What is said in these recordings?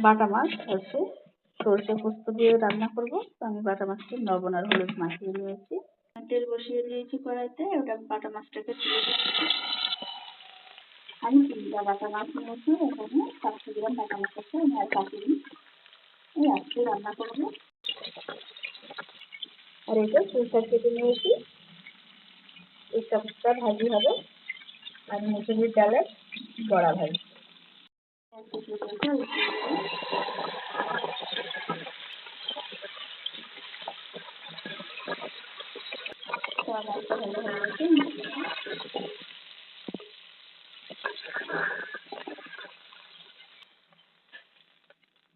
বাটা মাছ হচ্ছে সরষে পোস্ত দিয়ে রান্না করব। তো আমি বাটা মাছটা লবণ আর হলুদ মাখিয়ে নিয়েছি। তেল বসিয়ে দিয়েছি কড়াইতে, ওটা বাটা মাছটাকে তুলে দিচ্ছি। আমি তিনটা বাটা মাছ নিয়েছি এখানে। পাঁচশো গ্রাম বাটা মাছ আছে, আমি আর কাটিনি এই আজকে রান্না করব। আর এটা পুঁইশাক কেটে নিয়েছি। এই সবটা ভাজি হবে। আর মুসুরির ডালের বড়া ভাজি।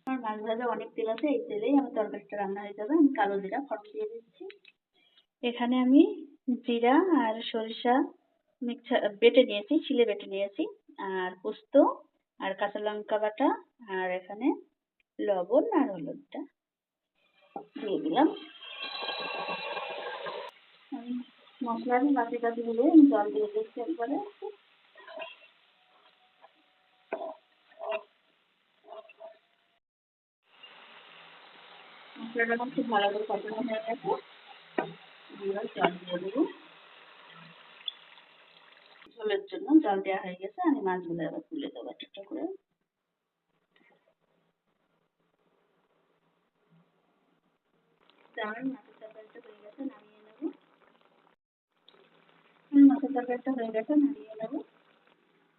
আমার মাছ ভাজা অনেক তেল আছে, এই তেলেই আমার তরকারিটা রান্না হয়ে যাবে। আমি কালো জিরা ফোড়ন দিয়ে দিচ্ছি। এখানে আমি জিরা আর সরিষা মিক্সার বেটে নিয়েছি, শিলে বেটে নিয়েছি। আর পোস্ত আর কাঁচা লঙ্কা বাটা আর এখানে লবণ আর হলুদটা দিয়ে দিলাম। আমি মশলার বাটি টাটি দিলে জল দিয়ে দিচ্ছি একবারে। মশলাটা খুব ভালো করে কষানো হয়ে গেছে। জল দিয়ে দেবো। ঝোলের জন্য জল দেওয়া হয়ে গেছে আমি মাছগুলো এবার তুলে দেবো একটা করে।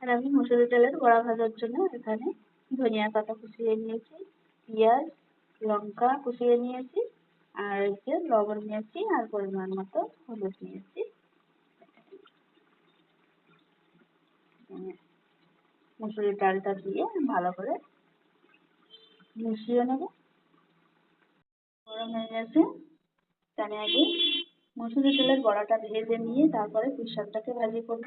আমি মুসুরি ডালের বড়া ভাজার জন্য এখানে ধনিয়া পাতা কুচিয়ে নিয়েছি, পেঁয়াজ, লঙ্কা কুচিয়ে নিয়েছি, আর লবণ নিয়েছি, আর পরিমাণ মতো হলুদ নিয়েছি। মুসুরির ডালটা দিয়ে ভালো করে মিশিয়ে নেব। গরম হয়ে গেছে তাহলে আগে মুসুরি ডালের বড়াটা ভেজে নিয়ে তারপরে পুঁই শাকটাকে ভাজি করব।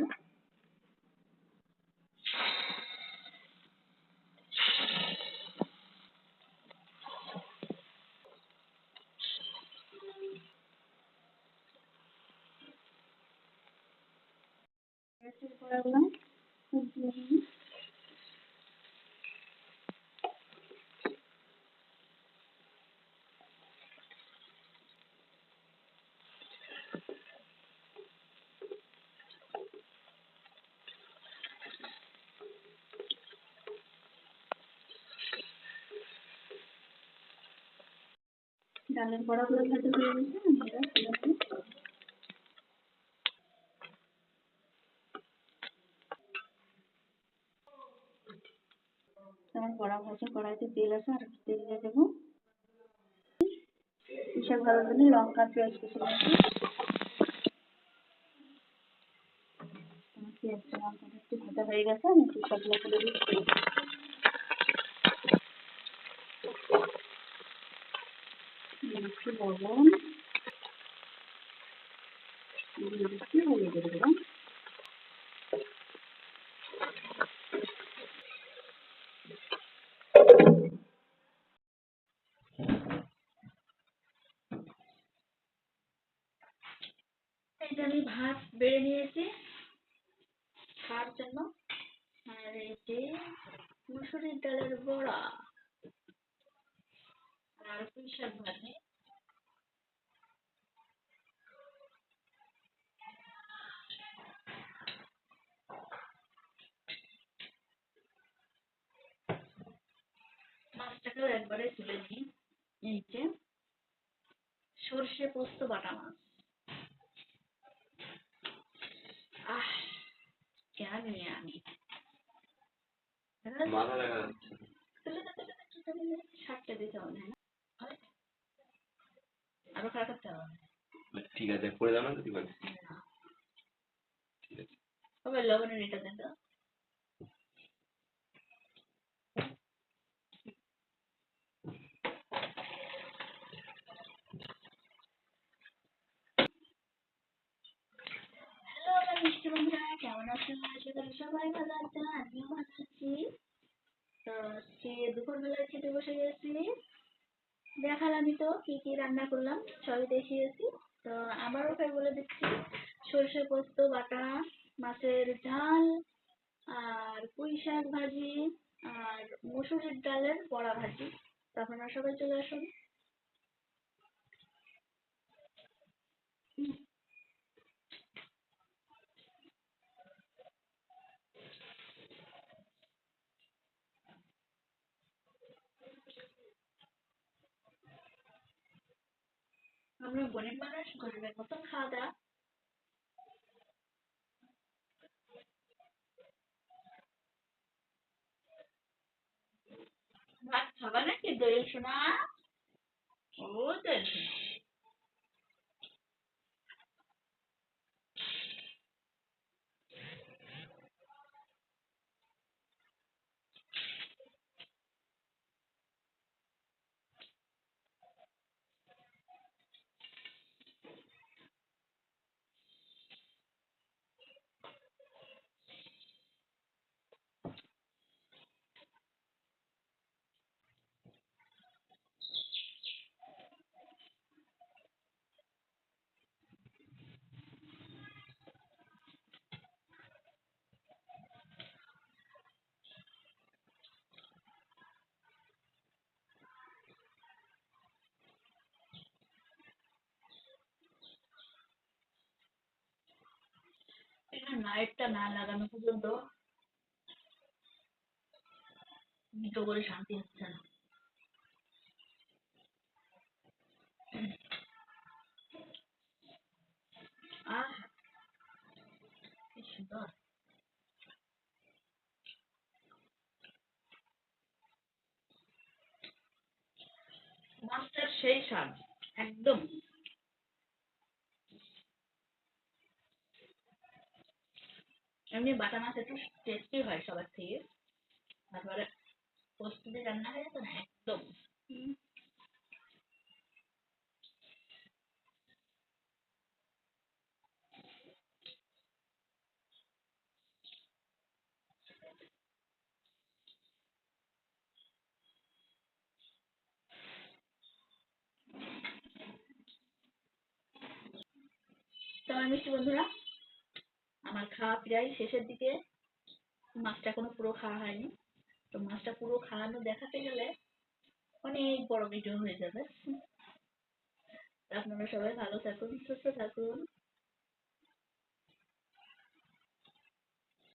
দিই ডালের বড়াগুলো ভাজা হয়ে বড়া ভাজা কড়াইতে তেল আছে, আর তেল দিয়ে দেবো। শাক ভাজার জন্য লঙ্কা, পেঁয়াজ লঙ্কাটা একটু হয়ে গেছে, আমি আমি ভাত বেড়ে নিয়েছি। খাওয়ার জন্য আর এই যে মুসুরির ডালের বড়া। আর পুঁই শাক ভাজি। মাছটাকেও একবারে তুলে নিই। এই যে সর্ষে পোস্ত বাটা মাছ। মাথা দেখা যাচ্ছে। ষাটটা দিতে হবে না? আরও খারাপ করতে হবে। ঠিক আছে করে দাও না তো ঠিক আছে। ঠিক আছে। তবে লবণের এটা দেন তো হ্যালো আমার মিষ্টি বন্ধুরা সবাই ভালো আছেন আমিও ভালো তো আজকে দুপুরবেলায় খেতে বসে গেছি। দেখালামই তো কি কি রান্না করলাম সবই দেখিয়েছি তো আবারও ফের বলে দিচ্ছি সর্ষে পোস্ত বাটা মাছের ঝাল আর পুঁই শাক ভাজি আর মুসুরির ডালের বড়া ভাজি তো আপনারা সবাই চলে আসুন আমরা গরিব মানুষ, গরিবের মতন খাওয়া দাওয়া। ভাত খাবা নাকি? দোয়েল শোনা ও দোয়েল শোনা এখানে লাইটটা না লাগানো পর্যন্ত দুটো করে শান্তি হচ্ছে না। আহ, কি সুন্দর। মাছটার সেই স্বাদ, একদম। এমনি বাটা মাছ একটু টেস্টি হয় সবার থেকে। তারপরে প্রস্তুতি রান্না হয়ে যাবে না একদম। তো আমার মিষ্টি বন্ধুরা? আমার খাওয়া প্রায় শেষের দিকে মাছটা এখনও পুরো খাওয়া হয়নি। তো মাছটা পুরো খাওয়ানো দেখাতে গেলে অনেক বড় ভিডিও হয়ে যাবে। আপনারা সবাই ভালো থাকুন, সুস্থ থাকুন।